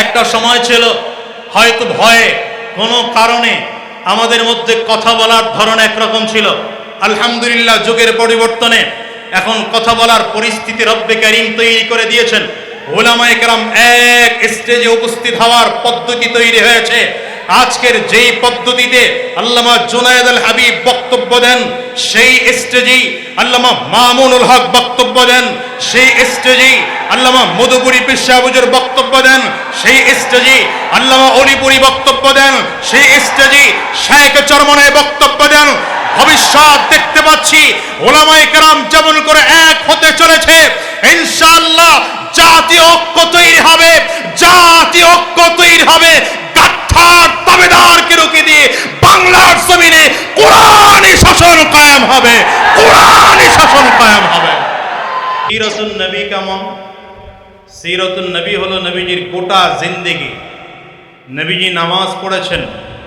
একটা সময় ছিল, হয়তো ভয়ে, কোনো কারণে আমাদের মধ্যে কথা বলার ধরন একরকম ছিল। আলহামদুলিল্লাহ, যুগের পরিবর্তনে এখন কথা বলার পরিস্থিতি রব্বে ক্যারিম তৈরি করে দিয়েছেন। ওলামায় কেরাম এক স্টেজে উপস্থিত হওয়ার পদ্ধতি তৈরি হয়েছে। আজকের যেই পদ্ধতিতে আল্লামা জুনায়েদ আল হাবিব বক্তব্য দেন, সেই স্টেজেই আল্লামা মামুনুল হক বক্তব্য দেন, সেই স্টেজেই আল্লামা মধুপুরি পেশাবুজুর বক্তব্য দেন, সেই স্টেজেই আল্লামা অলিপুরি বক্তব্য দেন, সেই স্টেজেই শেখ চরমনে বক্তব্য দেন। ভবিষ্যৎ দেখতে পাচ্ছি, ওলামায়ে কেরাম যেমন করে এক হতে চলেছে, ইনশাআল্লাহ জাতীয় ঐক্য তৈরি হবে, জাতীয় ঐক্য তৈরি হবে গাঠার তাবেদারকে রুখে দিয়ে বাংলার জমিনে কোরআনই শাসন কায়েম হবে কোরআনই শাসন কায়েম হবে। সিরাতুন নবী কেমন? সিরাতুন নবী হলো নবীজির গোটা জিন্দেগি। নবীজি নামাজ পড়েছেন,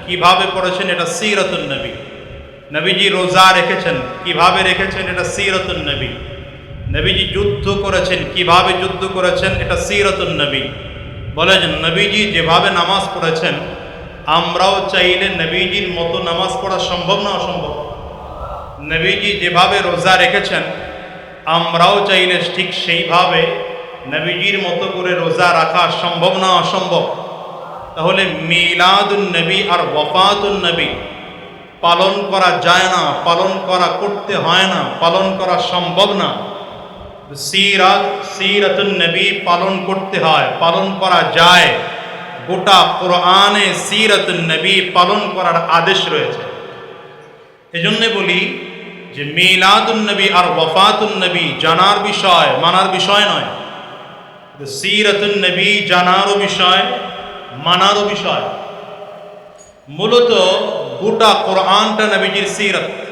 কীভাবে পড়েছেন এটা সিরাতুন নবী। নবীজি রোজা রেখেছেন, কীভাবে রেখেছেন এটা সিরাতুন নবী। নবীজি যুদ্ধ করেছেন, কীভাবে যুদ্ধ করেছেন এটা সিরাতুন নবী। বলে যে নবীজি যেভাবে নামাজ পড়েছেন, আমরাও চাইলে নবীজির মতো নামাজ পড়া সম্ভব না অসম্ভব? নবীজি যেভাবে রোজা রেখেছেন, আমরাও চাইলে ঠিক সেইভাবে নবীজির মতো করে রোজা রাখা সম্ভব না অসম্ভব? তাহলে মিলাদুন নবী আর ওয়াফাতুন নবী পালন করা যায় না, পালন করা করতে হয় না, পালন করা সম্ভব না। সিরাত, সিরাতুন নবী পালন করতে হয়, পালন করা যায়। গোটা কোরআনে সিরাতুন নবী পালন করার আদেশ রয়েছে। এজন্য বলি যে মিলাদুন নবী আর ওয়াফাতুন নবী জানার বিষয়, মানার বিষয় নয়। সিরাতুন নবী জানারও বিষয়, মানারও বিষয়। মূলত গোটা কোরআনটা নবীজির সিরত।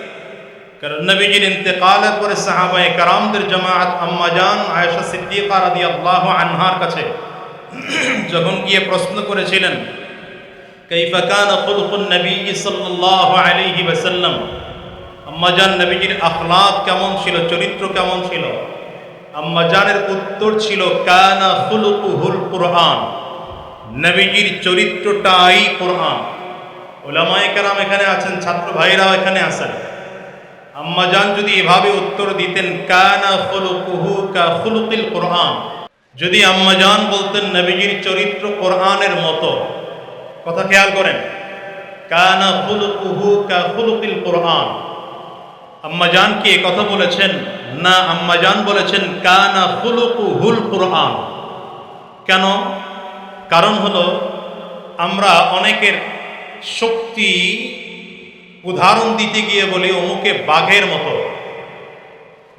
নবীজির ইন্তেকালের পরে সাহাবায়ে কারামদের জামাত আম্মাজান আয়েশা সিদ্দিকা রাদিয়াল্লাহু আনহার কাছে যখন গিয়ে প্রশ্ন করেছিলেন, কাইফা কানা খুলকুন নবী সাল্লাল্লাহু আলাইহি ওয়াসাল্লাম? আম্মাজান নবীজির আখলাক কেমন ছিল? চরিত্র কেমন ছিল? আম্মাজানের উত্তর ছিল, কানা খুলকুহুল কুরআন। নবীজির চরিত্রটাই কোরআন। ওলামায়ে কেরাম এখানে আছেন, ছাত্র ভাইরাও এখানে আছেন। আম্মাজান যদি এভাবে উত্তর দিতেন, কানা খুলুকুহু কা খুলুকিল কোরআন। যদি আম্মাজান বলতেন, নবীজির চরিত্র কোরআনের মতো। কথা খেয়াল করেন, কানা খুলুকুহু কা খুলুকিল কোরআন। আম্মাজান কি কথা বলেছেন? না, আম্মাজান বলেছেন, কানা খুলুকুহুল কোরআন। কেন? কারণ হলো, আমরা অনেকের শক্তি উদাহরণ দিতে গিয়ে বলি, অমুকে বাঘের মতো।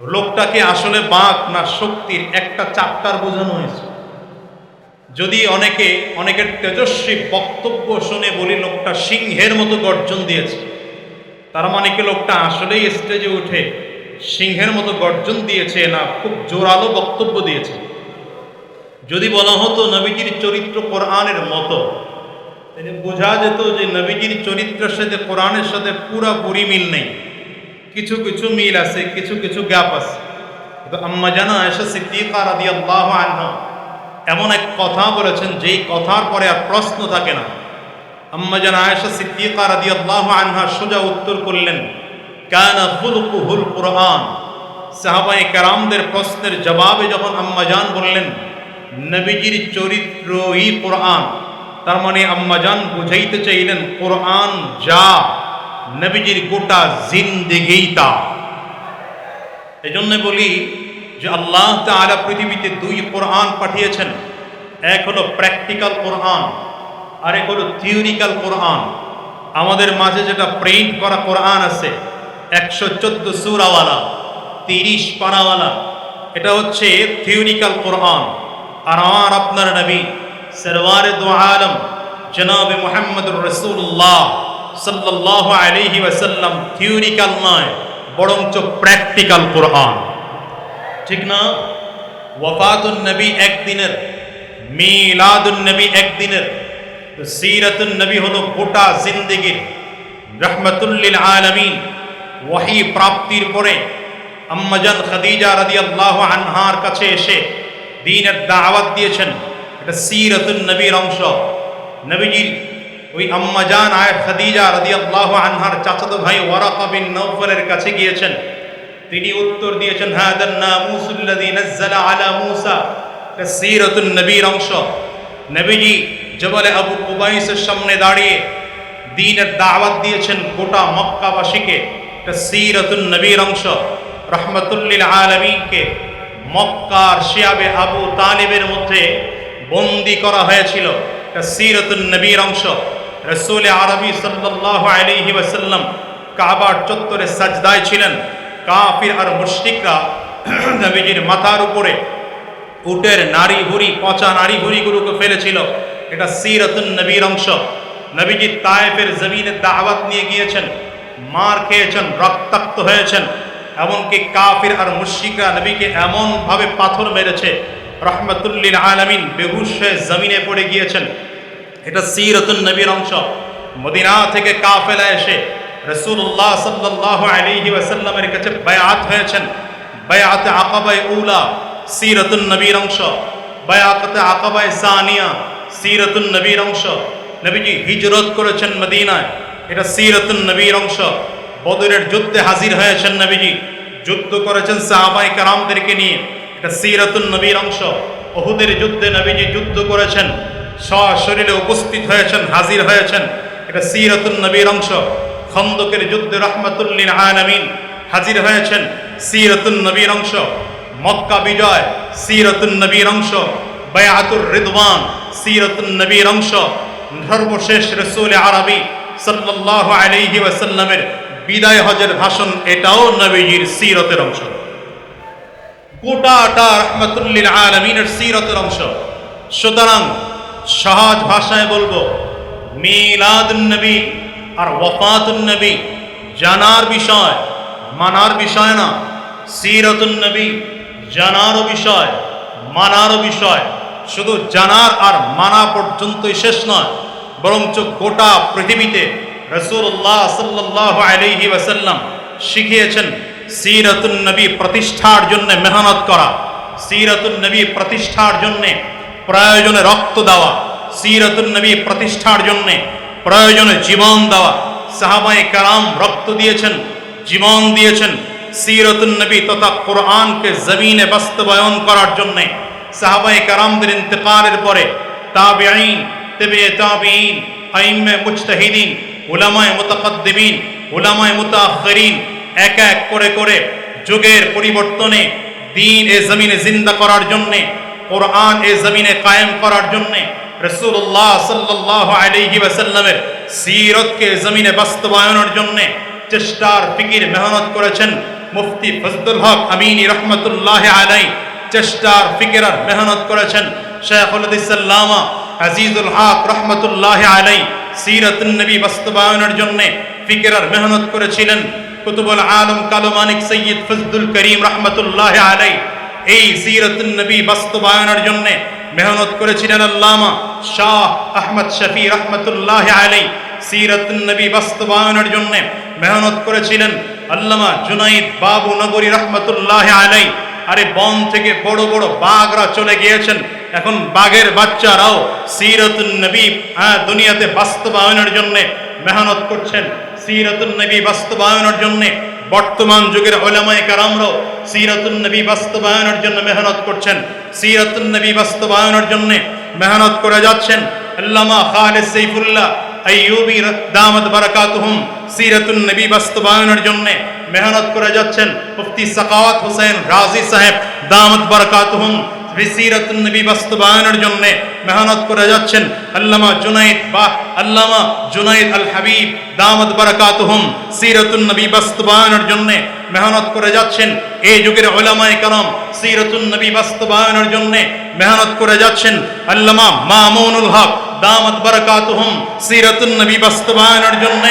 লোকটাকে আসলে বাঘ না শক্তির একটা চাপ্টার বোঝানো হয়েছে। যদি অনেকে, অনেকের তেজস্বী বক্তব্য শুনে বলি, লোকটা সিংহের মতো গর্জন দিয়েছে। তার মানে কি লোকটা আসলেই স্টেজে উঠে সিংহের মতো গর্জন দিয়েছে না খুব জোরালো বক্তব্য দিয়েছে? যদি বলা হতো নবীজির চরিত্র কোরআনের মতো তাহলে বোঝা যেত যে নবীজির চরিত্রের সাথে, কোরআনের সাথে পুরাপুরি মিল নেই। কিছু কিছু মিল আছে, কিছু কিছু গ্যাপ আছে। আম্মা জানা আয়সা সিদ্দিকা রাদি আল্লাহ আনহা এমন এক কথা বলেছেন, যেই কথার পরে আর প্রশ্ন থাকে না। আম্মা জানা আয়সা সিদ্দিকা রাদি আল্লাহ আনহা সোজা উত্তর করলেন, কানা খুলকুহুল কোরআন। সাহাবাই কারামদের প্রশ্নের জবাবে যখন আম্মাজান বললেন, নবীজির চরিত্রই কোরআন। তার মানে আম্মাজান বুঝাইতে চাইলেন, কোরআন যা নবীজির গোটা জিন্দেগেই তা। এই জন্য বলি যে আল্লাহ তাআলা পৃথিবীতে দুই কোরআন পাঠিয়েছেন। এক হলো প্র্যাকটিক্যাল কোরআন আর এক হলো থিওরিক্যাল কোরআন। আমাদের মাঝে যেটা প্রিন্ট করা কোরআন আছে, একশো চোদ্দ সুরাওয়ালা, তিরিশ পানাওয়ালা এটা হচ্ছে থিওরিক্যাল কোরআন। আর আমার আপনার নবী সরওয়ার দু আলম জনাব মোহাম্মদ রসুল্লাহ সাল্লাহ আলহি ওয়াসাল্লাম থিওরিক্যাল নয়, বরঞ্চ প্র্যাকটিক্যাল কোরআন ঠিক না? ওয়াফাতুন নবী একদিনের মিলাদুন নবী একদিনের সিরাতুন নবী হলো গোটা জিন্দেগির রহমতুল্লিল আলমিন ওয়াহি প্রাপ্তির পরে আম্মাজান খাদিজা রাদিয়াল্লাহু আনহার কাছে এসে দিনের দাওয়াত দিয়েছেন। এটা সিরাতুন নবীর অংশ। নবীজির ওই আম্মাজান আয়ের খাদিজা রাদিয়াল্লাহু আনহার চাচাতো ভাই ওয়ারাকা বিন নওফলের কাছে গিয়েছেন। তিনি উত্তর দিয়েছেন, হাদান নামুসুল্লাযী নাযালা আলা মূসা। এটা সিরাতুন নবীর অংশ। নবীজি জবলে আবু কুবাইসের সামনে দাঁড়িয়ে দ্বীনের দাওয়াত দিয়েছেন গোটা মক্কাবাসীকে। এটা সিরাতুন নবীর অংশ। রহমতুল্লিল আলমীকে মক্কার শিয়াবে আবু তালিবের মধ্যে বন্দি করা হয়েছিল। এটা সিরাতুন নবীর অংশ। রসুল আরবি সাল্লাহ আলহি ওয়াসাল্লাম কাবার চত্বরে সাজদায় ছিলেন। কাফির আর মুশরিকরা নবীজির মাথার উপরে উটের নারী ভুরি পচা নারী ভুরিগুলোকে ফেলেছিল। এটা সিরাতুন নবীর অংশ। নবীজি তায়েফের জমিনে দাওয়াত নিয়ে গিয়েছেন, মার খেয়েছেন, রক্তাক্ত হয়েছেন। এমনকি কাফির আর মুশিকরা নবীকে এমনভাবে পাথর মেরেছে রহমতুল্লিল আলমিন বেহুশ জমিনে পড়ে গিয়েছেন। এটা সিরতুন নবীর অংশ। মদিনা থেকে কাফেলা এসে রসুল্লাহ সাল্লাহ আলিহি ওয়াসাল্লামের কাছে বায়াত হয়েছেন। বায়াতে আকাবায় উলা, সিরতুন নবীর অংশ। বায়াতে আকাবায় সানিয়া, সিরতুন নবীর অংশ। নবীজি হিজরত করেছেন মদিনায়। এটা সিরতুন নবীর অংশ। বদরের যুদ্ধে হাজির হয়েছেন নবীজি। যুদ্ধ করেছেন সাহাবাই কারামদেরকে নিয়ে। এটা সিরাতুন নবীর অংশ। ওহুদের যুদ্ধে নবীজি যুদ্ধ করেছেন, সশরীরে উপস্থিত হয়েছেন, হাজির হয়েছেন। এটা সিরাতুন নবীর অংশ। খন্দকের যুদ্ধে রহমতুল্লিন আলামিন হাজির হয়েছেন, সিরাতুন নবীর অংশ। মক্কা বিজয়, সিরাতুন নবীর অংশ। বায়াতুর রিদওয়ান, সিরাতুন নবীর অংশ। সর্বশেষ রসুল আরবি সাল্লাল্লাহু আলাইহি ওয়াসাল্লামের বিদায় হজের ভাষণ এটাও নবীজির সিরতের অংশ। গোটাটা রহমতুল্লিল আলমিনের সিরতের অংশ। সুতরাং সহজ ভাষায় বলব মিলাদ আর নবী জানার বিষয়, মানার বিষয় না। সিরতুন নবী জানারও বিষয়, মানারও বিষয়। শুধু জানার আর মানা পর্যন্তই শেষ নয়, বরঞ্চ গোটা পৃথিবীতে রসুল্লাহ সাল্লাহ আলহি ওয়াসাল্লাম শিখিয়েছেন সিরাতুন নবী প্রতিষ্ঠার জন্য মেহনত করা, সিরাতুন নবী প্রতিষ্ঠার জন্য প্রয়োজনে রক্ত দেওয়া, সিরাতুন নবী প্রতিষ্ঠার জন্য প্রয়োজনে জীবন দেওয়া। সাহাবাই কারাম রক্ত দিয়েছেন, জীবন দিয়েছেন সিরাতুন নবী তথা কোরআনকে জমিনে বাস্তবায়ন করার জন্য। সাহাবাই কারামদের ইন্তেকালের পরে তাবেঈন, তেবে তাবেঈন, আইম্মে মুজতাহিদিন, উলামায়ে মুতাকদ্দিমিন উলামায়ে মুতাআখিরিন এক এক করে করে যুগের পরিবর্তনে দিন এ জমিনে জিন্দা করার জন্যে, কোরআন এ জমিনে কায়েম করার জন্যে রসুল্লাহ সাল্লাহ আলাইহি ওয়াসাল্লামের সিরতকে জমিনে বাস্তবায়নের জন্যে চেষ্টার ফিকির মেহনত করেছেন মুফতি ফজলুল হক আমিনী রহমতুল্লাহ আলাই চেষ্টার ফিকির আর মেহনত করেছেন শেখুল ইসাল্লামা আজিজুল হক রহমতুল্লাহ আলাই সিরতুন নবী বাস্তবায়নের জন্যে ফিকির আর মেহনত করেছিলেন কুতুবুল আলম কালো মানিক সৈয়দ ফজদুল করিম রহমতুল্লাহ আলাই এই সিরতুন নবী বাস্তবায়নের জন্য মেহনত করেছিলেন আল্লামা শাহ আহমদ শফি রহমতুল্লাহ আলাই সিরতুন নবী বাস্তবায়নের জন্য মেহনত করেছিলেন আল্লামা জুনাইদ বাবু নগরী রহমতুল্লাহ আলাই আরে বন থেকে বড় বড় বাঘরা চলে গিয়েছেন। এখন বাঘের বাচ্চারাও সিরতুন নবী দুনিয়াতে বাস্তবায়নের জন্য মেহনত করছেন। সিরাতুন নবী বাস্তবায়নের জন্য বর্তমান যুগের ওলামায়ে কারামরাও সিরাতুন নবী বাস্তবায়নের জন্য মেহনত করছেন। সিরাতুন নবী বাস্তবায়নের জন্য মেহনত করে যাচ্ছেন আল্লামা খালেদ সাইফুল্লাহ আইয়ুবি দামত বারাকাতুহুম। সিরাতুন নবী বাস্তবায়নের জন্য মেহনত করে যাচ্ছেন মুফতি সাকাওয়াত হোসেন রাজি সাহেব, দামত বারাকাতুহুম। সিরাতুন নবী বাস্তবায়নের জন্য মেহনত করে যাচ্ছেন আল্লামা জুনাইদ বা আল্লামা জুনাইদ আল হাবিব দামত বারাকাতুহুম। সিরাতুন নবী বাস্তবায়নের জন্য মেহনত করে যাচ্ছেন। এই যুগের ওলামায়ে কারাম সিরাতুন নবী বাস্তবায়নের জন্য মেহনত করে যাচ্ছেন। আল্লামা মামুনুল হক দামত বারাকাতুহুম সিরাতুন নবী বাস্তবায়নের জন্য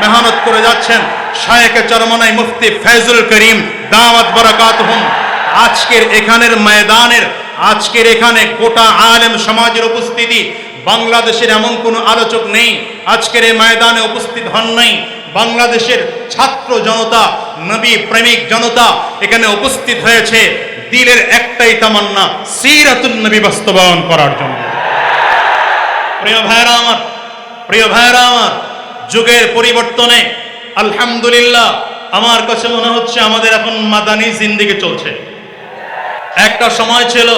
মেহনত করে যাচ্ছেন। শায়েকে চরমনাই মুফতি ফয়জুল করিম দামত বারাকাতুহুম। আজকের এখানের ময়দানের আজকের এখানে গোটা আলেম সমাজের উপস্থিতি, বাংলাদেশের এমন কোনো আলোচক নেই, আজকের এই ময়দানে উপস্থিত হন নাই। বাংলাদেশের ছাত্র জনতা, নবী প্রেমিক জনতা এখানে উপস্থিত হয়েছে। দিলের একটাই তামান্না, সিরাতুন নবী বাস্তবায়ন করার জন্য। প্রিয় ভাইরা আমার, প্রিয় ভাইরা আমার, যুগের পরিবর্তনে আলহামদুলিল্লাহ, আমার কাছে মনে হচ্ছে আমাদের এখন মাদানি জিন্দিগি চলছে। একটা সময় ছিল,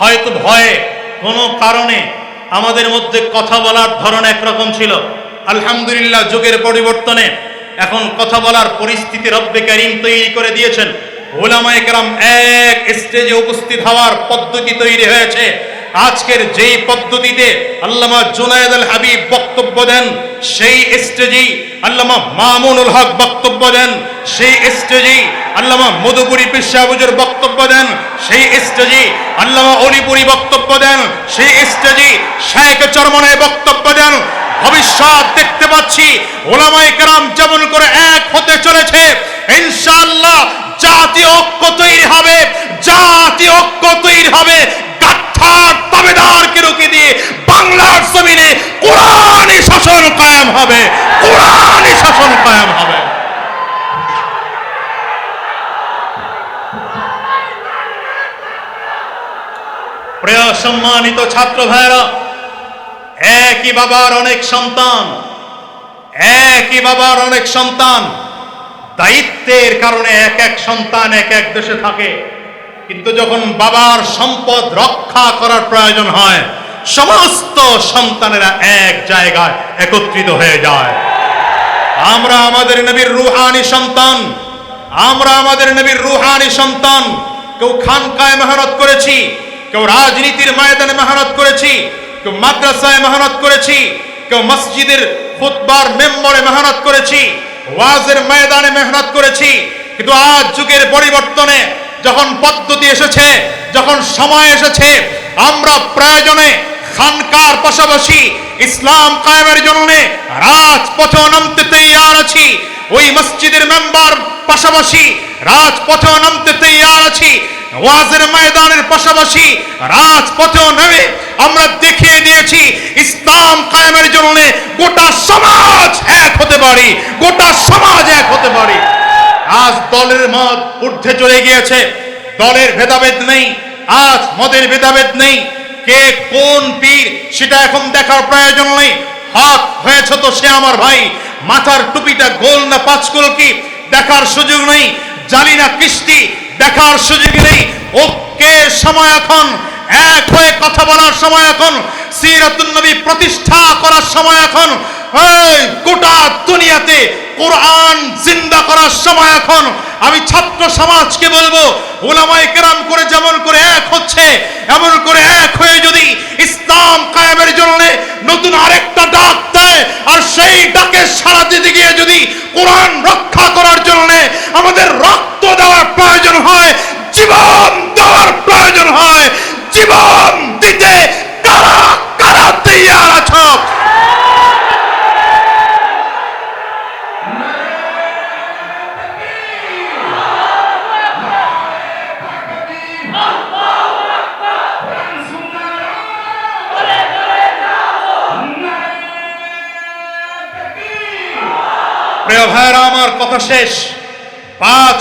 হয়তো ভয়ে, কোনো কারণে আমাদের মধ্যে কথা বলার ধরন একরকম ছিল। আলহামদুলিল্লাহ, যুগের পরিবর্তনে এখন কথা বলার পরিস্থিতি রব্বে কারিম তৈরি করে দিয়েছেন। ওলামায়ে কেরাম এক স্টেজে উপস্থিত হওয়ার পদ্ধতি তৈরি হয়েছে। আজকের যেই পদ্ধতিতে আল্লামা জুনায়েদ আল হাবিব বক্তব্য দেন, সেই স্টেজেই আল্লামা মামুনুল হক বক্তব্য দেন, সেই স্টেজেই আল্লামা মধুপুরী পেশাবুজুর বক্তব্য দেন, সেই স্টেজে আল্লামা অলিপুরি বক্তব্য দেন, সেই স্টেজে শেখ চরমনের বক্তব্য দেন। ভবিষ্যৎ দেখতে পাচ্ছি, ওলামায়ে কেরাম যেমন করে এক হতে চলেছে, ইনশাআল্লাহ জাতীয় ঐক্য তৈরি হবে জাতীয় ঐক্য তৈরি হবে গাঠার তাবেদারকে রুখে দিয়ে বাংলার জমিনে কোরআনী শাসন কায়েম হবে কোরআনী শাসন কায়েম হবে। প্রিয় সম্মানিত ছাত্র ভাইরা একই বাবার অনেক সন্তান, একই বাবার অনেক সন্তান, দায়িত্বের কারণে এক এক সন্তান এক এক দেশে থাকে। কিন্তু যখন বাবার সম্পদ রক্ষা করার প্রয়োজন হয়, সমস্ত সন্তানেরা এক জায়গায় একত্রিত হয়ে যায়। আমরা আমাদের নবীর রুহানি সন্তান, আমরা আমাদের নবীর রুহানি সন্তান। কেউ খানকায় মেহনত করেছি, কেউ রাজনীতির ময়দানে মেহনত করেছি, কেউ মাদ্রাসায় মেহনত করেছি, কেউ মসজিদের খুতবার মেম্বরে মেহনত করেছি, ওয়াজের ময়দানে মেহনত করেছি। কিন্তু আজ যুগের পরিবর্তনে যখন পদ্ধতি এসেছে, যখন সময় এসেছে, আমরা প্রয়োজনে খানকার পাশাপাশি ইসলাম কায়েমের জন্য রাজপথে নামতে তৈয়ার আছি। ওই মসজিদের মেম্বার পাশাপাশি রাজপথে নামতে তৈয়ার আছি। ওয়াজের ময়দানের পাশাপাশি রাজপথেও নেমে আমরা দেখিয়ে দিয়েছি, ইসলাম কায়েমের জন্য গোটা সমাজ এক হতে পারি, গোটা সমাজ এক হতে পারি। আজ দলের মত ঊর্ধ্বে চলে গিয়েছে। দলের ভেদাভেদ নেই, আজ মদের ভেদাভেদ নেই। কে কোন পীর, সেটা এখন দেখার প্রয়োজন নেই। হক হয়েছে তো সে আমার ভাই। মাথার টুপিটা গোল না পাঁচকুল কি, দেখার সুযোগ নেই। জানি না কৃষ্টি দেখার সুযোগ নেই। ওকে সময় এখন, এক হয়ে কথা বলার সময় এখন। সিরাতুন নবী প্রতিষ্ঠা করার সময় এখন। গোটা দুনিয়াতে কোরআন জিন্দা করার সময় এখন আমি ছাত্র সমাজকে বলব, ওলামায়ে কেরাম করে যেমন করে এক হচ্ছে, এমন করে এক হয়ে যদি ইসলাম কায়েমের জন্য নতুন আরেকটা ডাক দেয়, আর সেই ডাকে সাড়া দিতে গিয়ে যদি কোরআন রক্ষা করার জন্য আমাদের রক্ত দেওয়ার প্রয়োজন হয়, জীবন দেওয়ার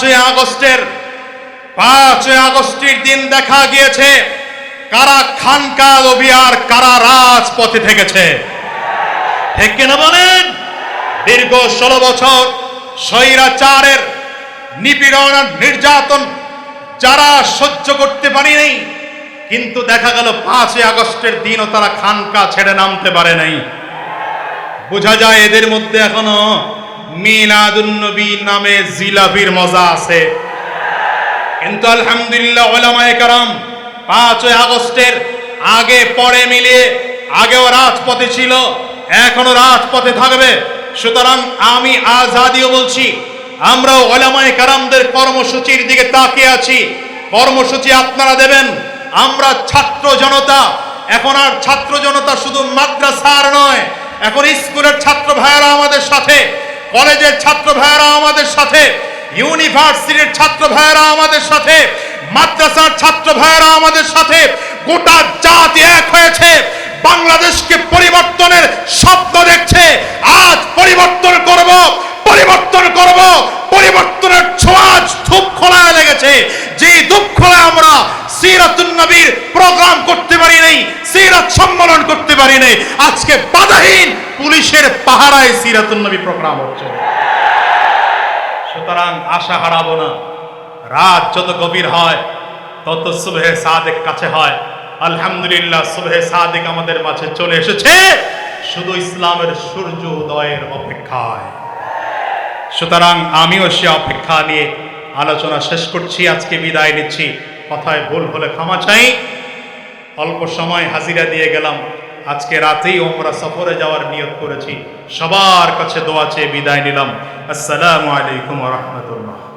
পাঁচই আগস্টের পাঁচই আগস্টের দিন দেখা গিয়েছে, কারা খানকা আর কারা রাজপথে থেকেছে ঠিক বলেন? দীর্ঘ ষোলো বছর স্বৈরাচারের নিপীড়ন নির্যাতন যারা সহ্য করতে পারেনি, কিন্তু দেখা গেল পাঁচই আগস্টের দিনও তারা খানকা ছেড়ে নামতে পারে নাই। বোঝা যায় এদের মধ্যে এখনও মিলাদুন্নবী নামে জিলাপির মজা আছে। কিন্তু আলহামদুলিল্লাহ ওলামায়ে কারাম, পাঁচই আগস্টের আগে পরে মিলিয়ে আগেও রাজপথে ছিল, এখনও রাজপথে থাকবে। সুতরাং আমি আজাদিও বলছি আমরা ওলামায়ে কারামদের কর্মসূচির দিকে তাকিয়ে আছি। কর্মসূচি আপনারা দেবেন, আমরা ছাত্র জনতা, এখন আর ছাত্র জনতা শুধু মাদ্রাসার নয়, এখন স্কুলের ছাত্র ভাইয়েরা আমাদের সাথে কলেজের ছাত্র ভাইয়েরা আমাদের সাথে, ইউনিভার্সিটির ছাত্র ভাইয়েরা আমাদের সাথে, মাদ্রাসার ছাত্র ভাইয়েরা আমাদের সাথে, গোটা জাতি এক হয়েছে। বাংলাদেশকে পরিবর্তনের স্বপ্ন দেখছে। আজ পরিবর্তন করব পরিবর্তন করব, পরিবর্তনের ছোঁয়াজ ধূপ খোলায় লেগেছে। যে ধূপ খোলায় আমরা সিরাতুন নবীর প্রোগ্রাম করতে পারি নাই, সিরাত সম্মেলন করতে পারি নাই। আজকে বাধাহীন পুলিশের পাহারায় সিরাতুন নবী প্রোগ্রাম হচ্ছে। সুতরাং আশা হারাবো না। রাত যত গভীর হয়, তত সুবহে সাদেক কাছে হয়। আলহামদুলিল্লাহ, সুবহে সাদেক আমাদের মাঝে চলে এসেছে। শুধু ইসলামের সূর্য উদয়ের অপেক্ষায়। সুতরাং আমিও সে অপেক্ষা নিয়ে আলোচনা শেষ করছি, আজকে বিদায় নিচ্ছি। কথায় ভুল হলে ক্ষমা চাই। অল্প সময় হাজিরা দিয়ে গেলাম। আজকে রাতেই ওমরা সফরে যাওয়ার নিয়ত করেছি। সবার কাছে দোয়া চেয়ে বিদায় নিলাম। আসসালামু আলাইকুম রহমতুল্লাহ।